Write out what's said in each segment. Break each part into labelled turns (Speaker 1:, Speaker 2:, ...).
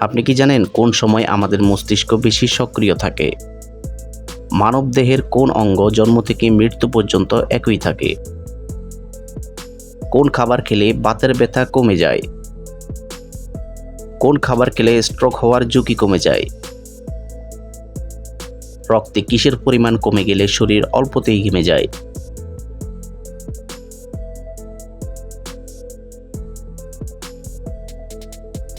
Speaker 1: আপনি কি জানেন কোন সময় আমাদের মস্তিষ্ক বেশি সক্রিয় থাকে? মানব দেহের কোন অঙ্গ জন্ম থেকে মৃত্যু পর্যন্ত একই থাকে? কোন খাবার খেলে বাতের ব্যথা কমে যায়? কোন খাবার খেলে স্ট্রোক হওয়ার ঝুঁকি কমে যায়? রক্তে কিসের পরিমাণ কমে গেলে শরীর অল্পতেই ঘেমে যায়?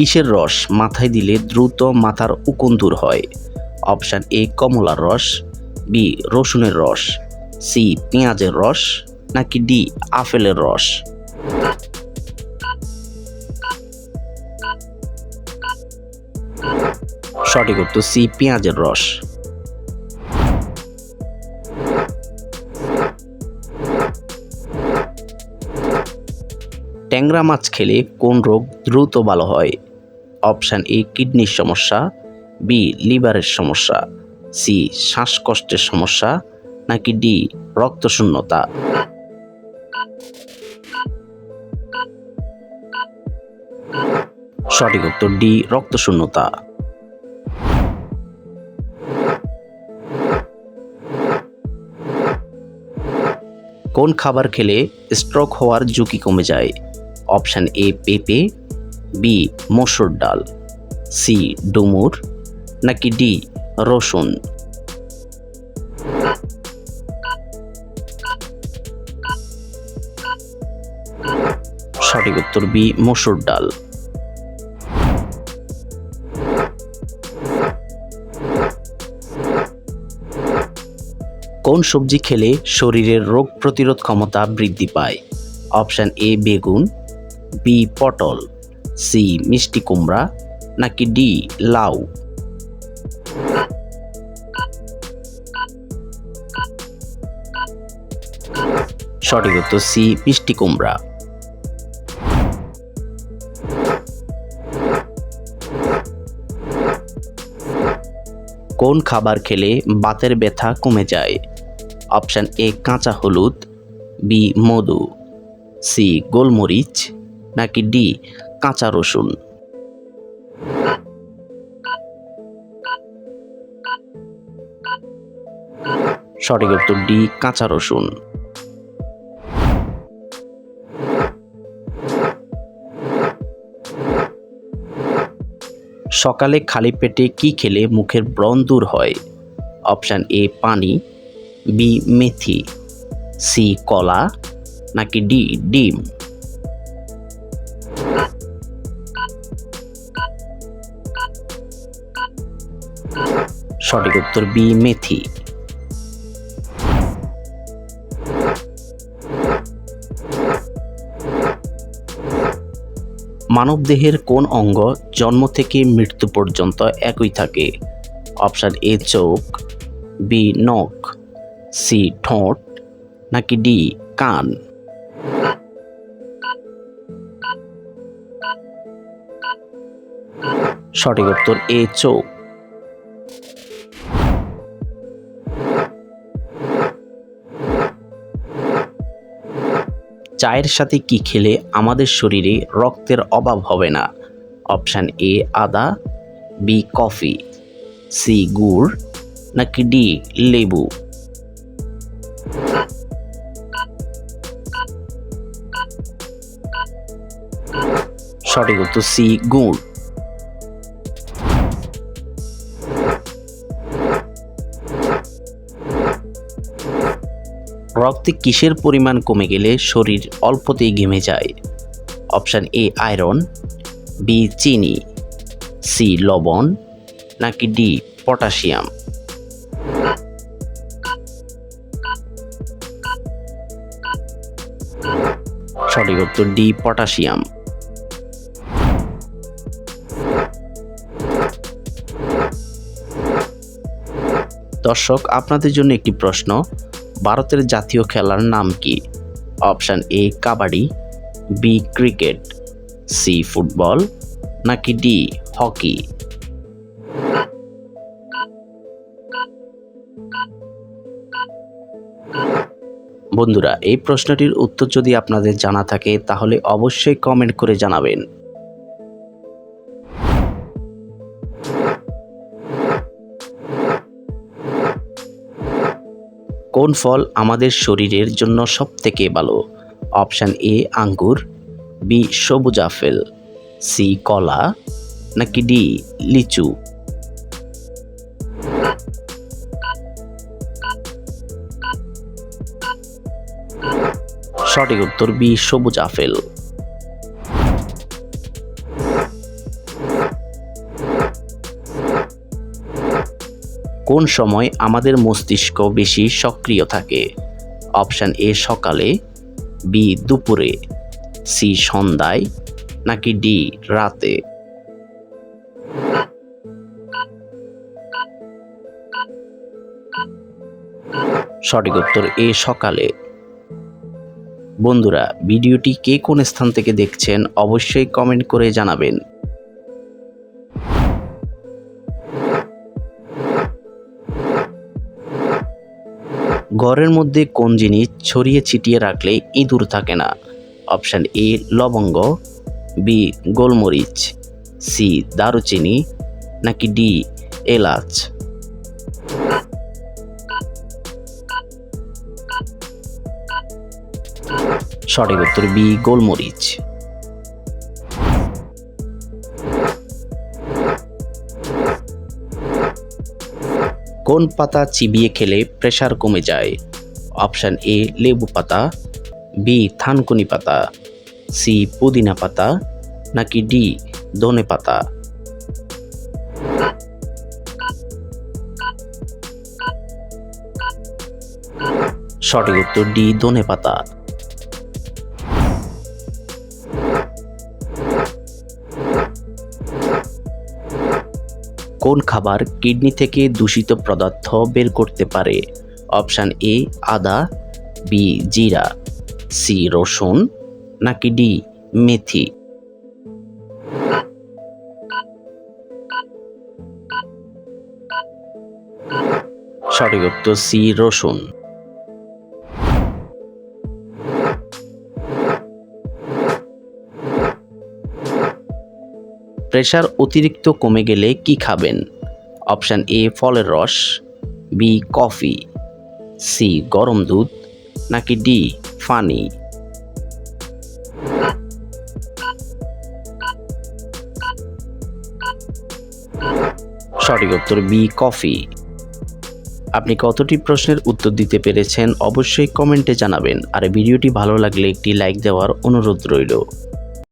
Speaker 1: কিসের রস? মাথায় দিলে দ্রুত মাথার উকুন দূর হয়। অপশান এ, কমলার রস বি রসুনের রস সি পেঁয়াজের রস, নাকি ডি আপেলের রস। সঠিক উত্তর সি পেঁয়াজের রস। ট্যাংরা মাছ খেলে কোন রোগ দ্রুত ভালো হয়? অপশান এ, কিডনির সমস্যা, বি, লিভারের সমস্যা, সি, শ্বাসকষ্টের সমস্যা, নাকি ডি, রক্তশূন্যতা। সঠিক উত্তর ডি, রক্তশূন্যতা। কোন খাবার খেলে স্ট্রোক হওয়ার ঝুঁকি কমে যায়? অপশান এ, পেঁপে বি মসুর ডাল সি ডুমুর নাকি ডি রসুন সঠিক উত্তর বি মসুর ডাল কোন সবজি খেলে শরীরের রোগ প্রতিরোধ ক্ষমতা বৃদ্ধি পায়? অপশান এ বেগুন বি পটল সি, মিষ্টি কুমড়া, নাকি ডি, লাউ? সঠিক উত্তর সি, মিষ্টি কুমড়া। কোন খাবার খেলে বাতের ব্যথা কমে যায়? অপশান এ, কাঁচা হলুদ, বি, মধু, সি, গোলমরিচ, নাকি ডি কাঁচা রসুন। সঠিক উত্তর ডি, কাঁচা রসুন। সকালে খালি পেটে কি খেলে মুখের ব্রণ দূর হয়? অপশান এ, পানি, বি, মেথি, সি, কলা, নাকি ডি, ডিম? সঠিক উত্তর বি, মেথি। মানবদেহের কোন অঙ্গ জন্ম থেকে মৃত্যু পর্যন্ত একই থাকে? অপশান এ, চোখ, বি, নখ, সি, ঠোঁট, নাকি ডি, কান? সঠিক উত্তর এ, চোখ। চায়ের সাথে কি খেলে আমাদের শরীরে রক্তের অভাব হবে না? অপশান এ, আদা, বি, কফি, সি, গুড়, নাকি ডি, লেবু? সঠিক উত্তর সি, গুড়। রক্তে কিসের পরিমাণ কমে গেলে শরীর অল্পতেই ঘেমে যায়? অপশান এ, আয়রন, বি, চিনি, সি, লবণ, নাকি ডি, পটাশিয়াম? সঠিক উত্তর ডি, পটাশিয়াম। দর্শক, আপনাদের জন্য একটি প্রশ্ন। ভারতের জাতীয় খেলার নাম কি? Option A, kabaddi, B, cricket, C, football, নাকি ডি, হকি? বন্ধুরা, এই প্রশ্নটির উত্তর যদি আপনাদের জানা থাকে, তাহলে অবশ্যই কমেন্ট করে জানাবেন। কোন ফল আমাদের শরীরের জন্য সবথেকে ভালো? অপশান এ, আঙ্গুর, বি, সবুজ আপেল, সি, কলা, নাকি ডি, লিচু? সঠিক উত্তর বি, সবুজ আপেল। কোন সময় আমাদের মস্তিষ্ক বেশি সক্রিয় থাকে? অপশান এ, সকালে, বি, দুপুরে, সি, সন্ধ্যায়, নাকি ডি, রাতে? সঠিক উত্তর এ, সকালে। বন্ধুরা, ভিডিওটি কে কোন স্থান থেকে দেখছেন অবশ্যই কমেন্ট করে জানাবেন। ঘরের মধ্যে কোন জিনিস ছড়িয়ে ছিটিয়ে রাখলে ইঁদুর থাকে না? অপশান এ, লবঙ্গ, বি, গোলমরিচ, সি, দারুচিনি, নাকি ডি, এলাচ? সঠিক উত্তর বি, গোলমরিচ। কোন পাতা চিবিয়ে খেলে প্রেশার কমে যায়? অপশান এ লেবু পাতা বি থানকুনি পাতা সি পুদিনা পাতা, নাকি ডি ধনে পাতা? সঠিক উত্তর ডি ধনে পাতা। কোন খাবার কিডনি থেকে দূষিত পদার্থ বের করতে পারে? অপশান এ, আদা, বি, জিরা, সি, রসুন, নাকি ডি, মেথি? সঠিক উত্তর সি, রসুন। প্রেশার অতিরিক্ত কমে গেলে কি খাবেন? অপশান এ, ফলের রস, বি, কফি, সি, গরম দুধ, নাকি ডি, ফানি। সঠিক উত্তর বি, কফি। আপনি কতটি প্রশ্নের উত্তর দিতে পেরেছেন অবশ্যই কমেন্টে জানাবেন। আর ভিডিওটি ভালো লাগলে একটি লাইক দেওয়ার অনুরোধ রইল।